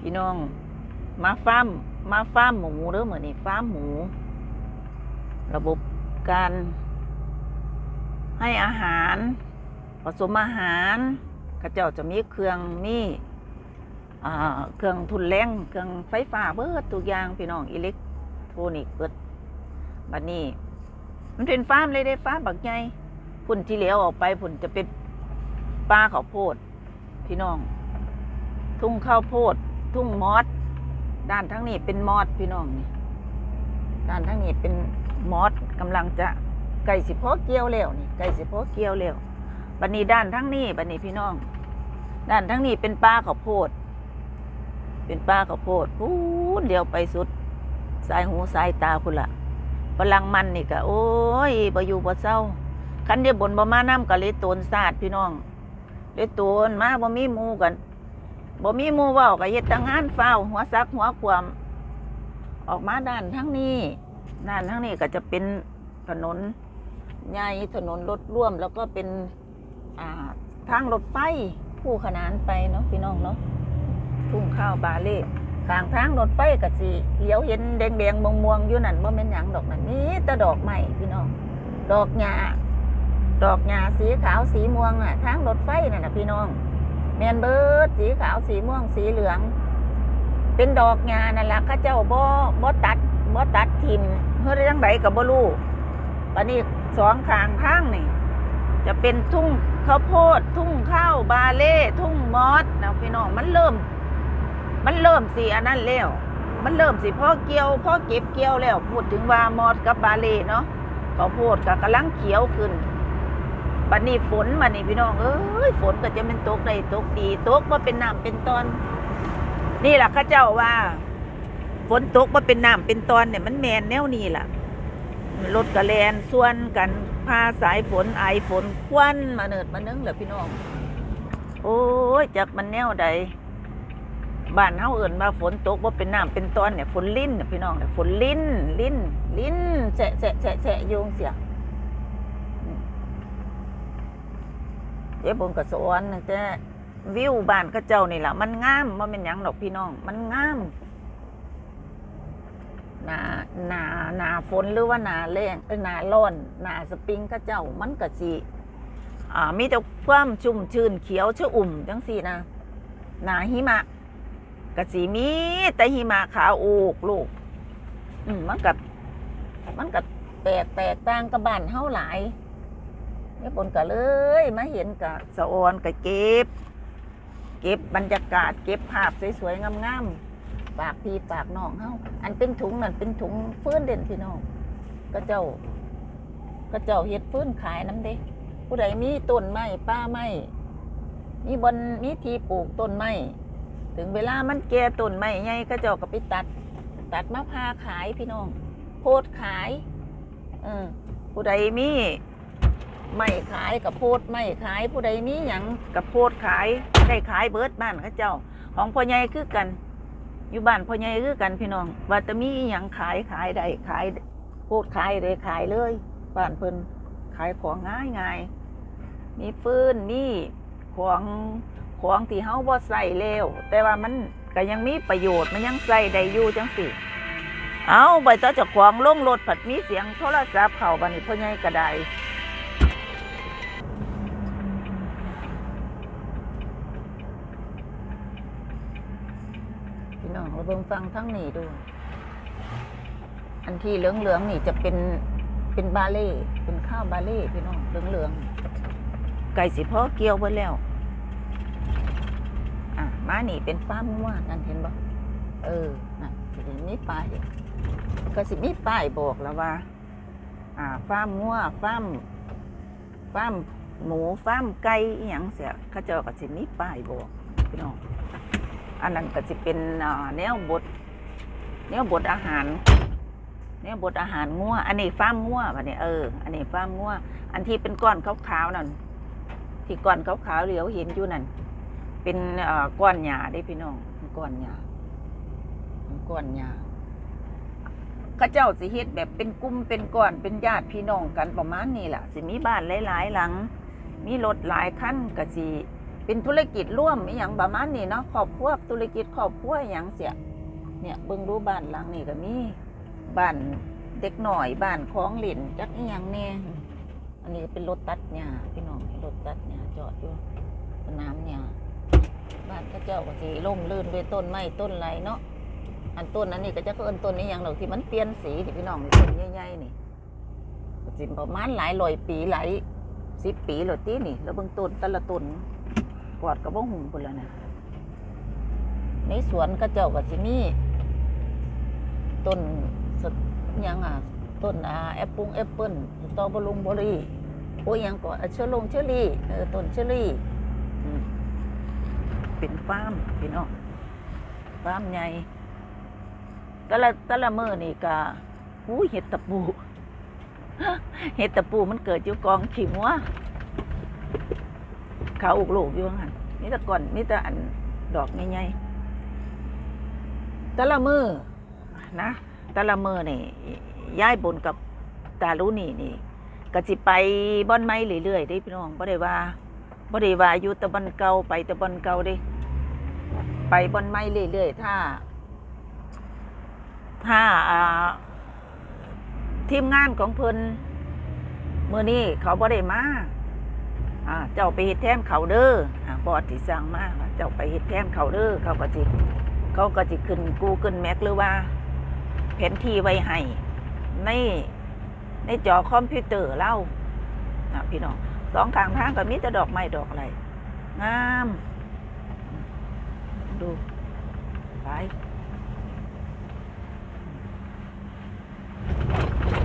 พี่น้อง มาฟาร์มมาฟาร์มหมูเด้อเหมือนนี่ฟาร์มหมู ระบบการให้อาหาร ผสมอาหารเข้าเจ้าจะมีเครื่องมีเครื่องทุนแรงเครื่องไฟฟ้าเบิดทุกอย่างพี่น้องอิเล็กทรอนิกส์เบิดบัดนี้ มันเป็นฟาร์มเลยได้ฟาร์มบักใหญ่พุ่นที่เหลียวออกไปพุ่นจะเป็นป่าข้าวโพด พี่น้อง ทุ่งข้าวโพด ทุ่งมอสด้านทั้งนี้เป็นมอสพี่น้องนี่ด้านทั้งนี้เป็นมอสกำลังจะไก่สิพอเกี่ยวแล้วนี่ไก่สิพอเกี่ยวแล้วบัดนี้ด้านทั้งนี้บัดนี้พี่น้อง ด้านทั้งนี้เป็นป่าข้าวโพด เป็นป่าข้าวโพดพูนเดียวไปสุด สายหูสายตาพุ่นละพลังมันนี่ก็โอ้ยบ่อยู่บ่เศร้าคันเดียบนบ่มาน้ำก็เลยโตนศาสตร์พี่น้องเลยโตนมาบ่มีมูกัน บ่มีหมู่เว้าก็เฮ็ดแตั้งงานเฝ้า หัวซักหัวความออกมาด้านทั้งนี้ด้านทั้งนี้ก็จะเป็นถนนใหญ่ถนนรถร่วม แล้วก็เป็นอ่าทางรถไฟคู่ขนานไปเนาะพี่น้องเนาะทุ่งข้าวบาเล่ทางทางรถไฟก็สิเลี้ยวเห็นแดงๆม่วงๆอยู่นั่นบ่แม่นหยังดอกนั่นมีแต่ดอกไม้พี่น้อง ดอกหญ้าดอกหญ้าสีขาวสีม่วงอะทางรถไฟนั่นน่ะพี่น้อง แมนเบิร์ดสีขาวสีม่วงสีเหลือง เป็นดอกหญ้านั่นแหละข้าเจ้าบ่บ่ตัดบ่ตัดทิมเฮ้ยจังไดกับบ่รู้ปนี้สองข้างทางนี่ จะเป็นทุ่งข้าวโพด ทุ่งข้าวบาเล่ทุ่งมอสนะพี่น้องมันเริ่ม มันเริ่มสีอันนั้นแล้วมันเริ่มสิพ่อเกี่ยวพ่อเก็บเกี่ยวแล้วพูดถึงว่ามอสกับบาเล่เนาะข้าวโพดก็กำลังเขียวขึ้น บัดนี้ฝนมานี่พี่น้องเอ้ยฝนก็จะเป็นตกได้ตกดีตกว่าเป็นน้ำเป็นตอน นี่แหละข้าเจ้าว่า ฝนตกว่าเป็นน้ำเป็นตอนเนี่ยมันแมนแนวนี้ล่ะรถกระแลนส่วนกันพาสายฝนไอฝนควันมาเนิดมานึงแหละพี่น้อง โอ้ยจากมันแนวใดบ้านเฮาเอิ่นว่าฝนตกว่าเป็นน้ำเป็นตอนเนี่ยฝนลิ้นน่ะพี่น้องเนี่ยฝนลิ้นลิ้นลิ้นแฉะแฉะแฉะแฉะโยงเสีย เจ๊บนกับสวนตั้งแต่วิวบ้านเข้าเจ้านี่แหละมันงามมันเป็นยังดอกพี่น้อง มันงามหนาหนาหนาฝนหรือว่าหนาแรงเอ้ยหนาร้อนหนาสปริงเข้าเจ้ามันก็สิอ่ามีแต่ความชุ่มชื้นเขียวชอุ่มจังสี่นะหนาหิมะก็สิมีแต่หิมะขาวโอกลูกอืมมันกับมันกับแปลกแตกต่างกับบ้านเฮาหลาย นี่ปนก็เลยมาเห็นกับสะออนกับเก็บ เก็บบรรยากาศ เก็บภาพสวยๆงามๆปากพี่ปากน้องเฮาอันเป็นถุงนั่นเป็นถุงฟื้นเด่นพี่น้องก็เจ้าก็เจ้าเฮ็ดฟื้นขายน้ำเด้ ผู้ใดมีต้นไม้ป้าไม้มีบนมีที่ปลูกต้นไม้ถึงเวลามันแก่ต้นไม้ใหญ่ก็เจ้าก็ไปตัด ตัดมะพร้าวขายพี่น้องโพดขาย เออผู้ใดมี ไม่ขายกับโพดไม่ขายผู้ใดมีหยังกับโพดขายได้ขายเบิดบ้านเขาเจ้า ของพ่อใหญ่คือกัน อยู่บ้านพ่อใหญ่คือกันพี่น้องว่าจะมีหยังขายขายได้ขายโพดขายได้ขายเลยบ้านเพิ่นขายของง่ายง่ายมีฟืนมีของของที่เฮาบ่ใส่แล้วแต่ว่ามันก็ยังมีประโยชน์มันยังใส่ได้อยู่จังสิเอาใบต่อเจากของลงรถผัดมีเสียงโทรศัพท์เข้าบัดนี้พ่อใหญ่ก็ได้ พี่น้องเราเบิ่งฟังทั้งนี้ดู อันที่เหลืองๆนี่จะเป็นเป็นบาเล่เป็นข้าวบาเล่พี่น้องเหลืองๆไก่สิพ่อเกี่ยวไว้แล้ว อะมานี่เป็นฟ้าร์มมั่วนั่นเห็นบ่เออนั่นสิมีป้ายก็สิมีป้ายบอกแล้วว่า อ่าฟ้าร์มมั่วฟ้าร์มฟ้าร์มหมูฟ้าร์มไก่อหย่างเสียเขาเจ้าก็สิมีป้ายบอกพี่น้อง อันนั้นก็จะเป็นแนวบดแนวบดอาหารแนวบดอาหารงัวอันนี้ฟ้ามงัวแบบนี้เอออันนี้ฟ้ามงัวอันที่เป็นก้อนขาวๆนั่นที่ก้อนขาวๆเหลียวเห็นอยู่นั่นเป็นก้อนหญ้าได้พี่น้องก้อนหญ้าก้อนหญ้าข้าเจ้าสิเฮ็ดแบบเป็นกลุ่มเป็นก้อนเป็นญาติพี่น้องกันประมาณนี้แหละสิมีบ้านหลายๆหลัง มีรถหลายคันก็สิ เป็นธุรกิจร่วมอหย่างประมาณนี้เนาะครอบครัวธุรกิจครอบครัวอหย่างเสียเนี่ยเบิ่งดูบ้านหลังนี้ก็มีบ้านเด็กหน่อยบ้านของหลินจักอีหยังแน่อันนี้เป็นรถตัดหญ้าพี่น้องรถตัดหญ้าจอดอยู่สนามหญ้าบ้านเข้าเจ้าก็สิล่มลื่นด้วยต้นไม้ต้นไรเนาะอันต้นนั้นนี่ก็จะเอิ้นต้นนี้อย่างดอกที่มันเปลี่ยนสีที่พี่น้องต้นใหญ่ๆนี่ก็สิประมาณหลายร้อยปีหลายสิบปีแล้วตีนี่ แล้วเบิ่งต้นแต่ละต้น กอดกับว่าหุ่นพุ่นแล้วนะในสวนก็เจ้าก็สิมีต้นสยังอะต้นอ่าแอปปุงแอปเปิ้ลตอบอรุงบรีโอ้ยยังก่อนเชอร์ลงเชอรี่เออต้นเชอรี่เป็นฟาร์มพี่น้องฟาร์มใหญ่แต่ละแต่ละมือนี่ก็หูเห็ดตะปู เห็ดตะปูมันเกิดอยู่กองขี้งัวเขาอุกลูกอยู่หันนี่แต่ก่อนนี่แต่อันดอกใหญ่ๆแต่ละมือนะแต่ละมือนี่ย้ายบนกับตาลูนี่นี่ก็สิไปบ่อนไม้เรื่อยๆเด้พี่น้องบ่ได้ว่าบ่ได้ว่าอยู่ตะบอนเก่าไปตะบอนเก่าเด้ไปบ่อนไม้เรื่อยๆถ้า ถ้าทีมงานของเพิ่นมื้อนี้เขาบ่ได้มา เจ้าไปเฮ็ดแทนเขาเด้ออบอดที่สั่งมาว่าเจ้าไปเฮ็ดแทนเขาเด้อเขาก็สิเขาก็สิขึ้น Google Map หรือว่าแผนที่ไว้ให้ในในจอคอมพิวเตอร์เล่าพี่น้องสองข้างทางก็มีแต่ดอกไม้ดอกอะไรงาม ดูไป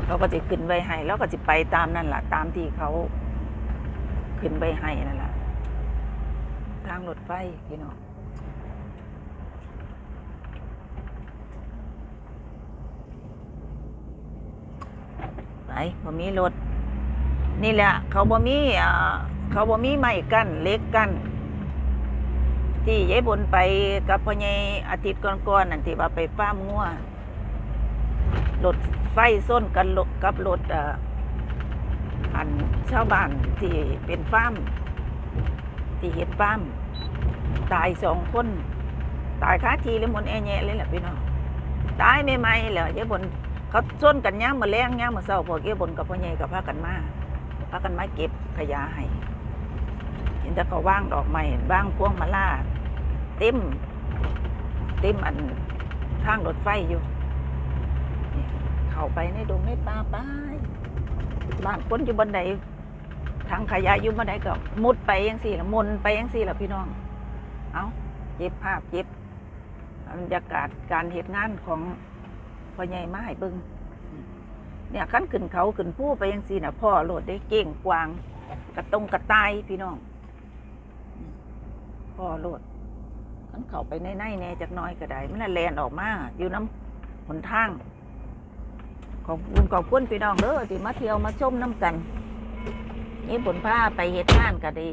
เขาก็จะขึ้นไว้ให้แล้วก็จะไปตามนั่นแหละตามที่เขา ขึ้นไปให้นั่นแหละทางรถไฟพี่น้องไปบ่มีรถ นี่แหละ เขาบ่มีอ่าเขาบ่มีไม้กั้นเล็กกั้นที่ยายบนไปกับพ่อใหญ่อาทิตย์ก่อนๆนั่นที่ว่าไปฟามงัวรถไฟส้นกันกับรถอ่า อันชาวบ้านที่เป็นฟ้ามที่เห็ดฟ้ามตายสองคน ตายคาทีเลยหมนแอแยะเลยแหละพี่น้องตายไม่ไหม่ๆเลยเยอะบนเขาส้นกันย่ามมาแรงย่ามมาเศร้าพวกเยบนกับพ่อใหญ่กับพากันมาพากันมาเก็บขยะให้เห็นแต่เขาว่างดอกไม้ว่างพวงมาล่าเต็มเต็มอันทางรถไฟอยู่ เข้าไปในดงในป่าไป บ้านคนอยู่บนใดทางขยะอยู่บนใดก็มุดไปยังสี่ละมนไปยังสี่ละพี่น้อง เอาเก็บภาพเก็บบรรยากาศการเหตุงานของพ่อใหญ่มาให้เบิงเนี่ยขั้นขึ้นเขาขึ้นผู้ไปยังสี่นะพ่อโหลดได้เก่งกวาง กระตรงกระตายพี่น้องพ่อโหลดขั้นเขาไปในในแน่จากน้อยก็ได้มันน่ะแลนออกมาอยู่น้ำหนทาง ขอบคุณขอบคุณพี่น้องเด้อที่มาเที่ยวมาชมน้ำกัน นี่ผลผ้าไปเฮ็ดงานก็ได้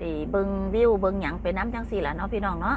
ได้เบิ่งวิวเบิ่งหยังไปน้ำจังสี่ละเนาะพี่น้องเนาะ